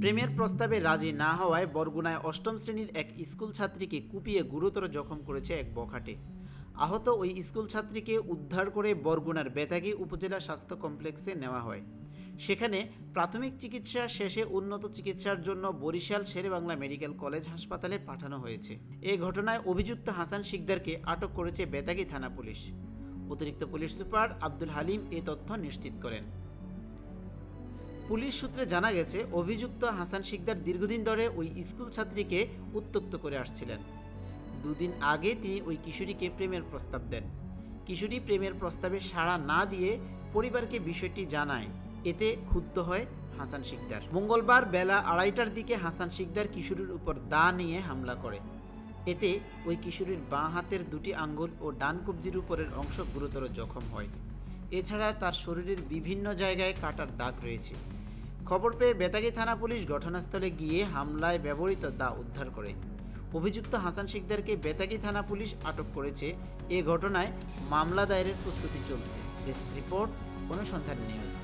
প্রেমের প্রস্তাবে রাজি না হওয়ায় বরগুনায় অষ্টম শ্রেণির এক স্কুল ছাত্রীকে কুপিয়ে গুরুতর জখম করেছে এক বখাটে। আহত ওই স্কুল ছাত্রীকে উদ্ধার করে বরগুনার বেতাগী উপজেলা স্বাস্থ্য কমপ্লেক্সে নেওয়া হয়। সেখানে প্রাথমিক চিকিৎসা শেষে উন্নত চিকিৎসার জন্য বরিশাল শেরেবাংলা মেডিকেল কলেজ হাসপাতালে পাঠানো হয়েছে। এ ঘটনায় অভিযুক্ত হাসান শিকদারকে আটক করেছে বেতাগী থানা পুলিশ। অতিরিক্ত পুলিশ সুপার আব্দুল হালিম এ তথ্য নিশ্চিত করেন। পুলিশ সূত্রে জানা গেছে, অভিযুক্ত হাসান শিকদার দীর্ঘদিন ধরে ওই স্কুল ছাত্রীকে উত্তক্ত করে আসছিলেন। দুদিন আগে তিনি ওই কিশোরীকে প্রেমের প্রস্তাব দেন। কিশোরী প্রেমের প্রস্তাবে সাড়া না দিয়ে পরিবারকে বিষয়টি জানায়। এতে ক্ষুব্ধ হয় হাসান শিকদার। মঙ্গলবার বেলা আড়াইটার দিকে হাসান শিকদার কিশোরীর উপর দা নিয়ে হামলা করে। এতে ওই কিশোরীর বাঁ হাতের দুটি আঙ্গুল ও ডান কবজির উপরের অংশ গুরুতর জখম হয়। এছাড়া তার শরীরের বিভিন্ন জায়গায় কাটার দাগ রয়েছে। খবর পেয়ে বেতাগী থানা পুলিশ ঘটনাস্থলে গিয়ে হামলায় ব্যবহৃত দা উদ্ধার করে। অভিযুক্ত হাসান শিকদারকে বেতাগী থানা পুলিশ আটক করেছে। এ ঘটনায় মামলা দায়েরের প্রস্তুতি চলছে। ডেস্ক রিপোর্ট, অনুসন্ধান নিউজ।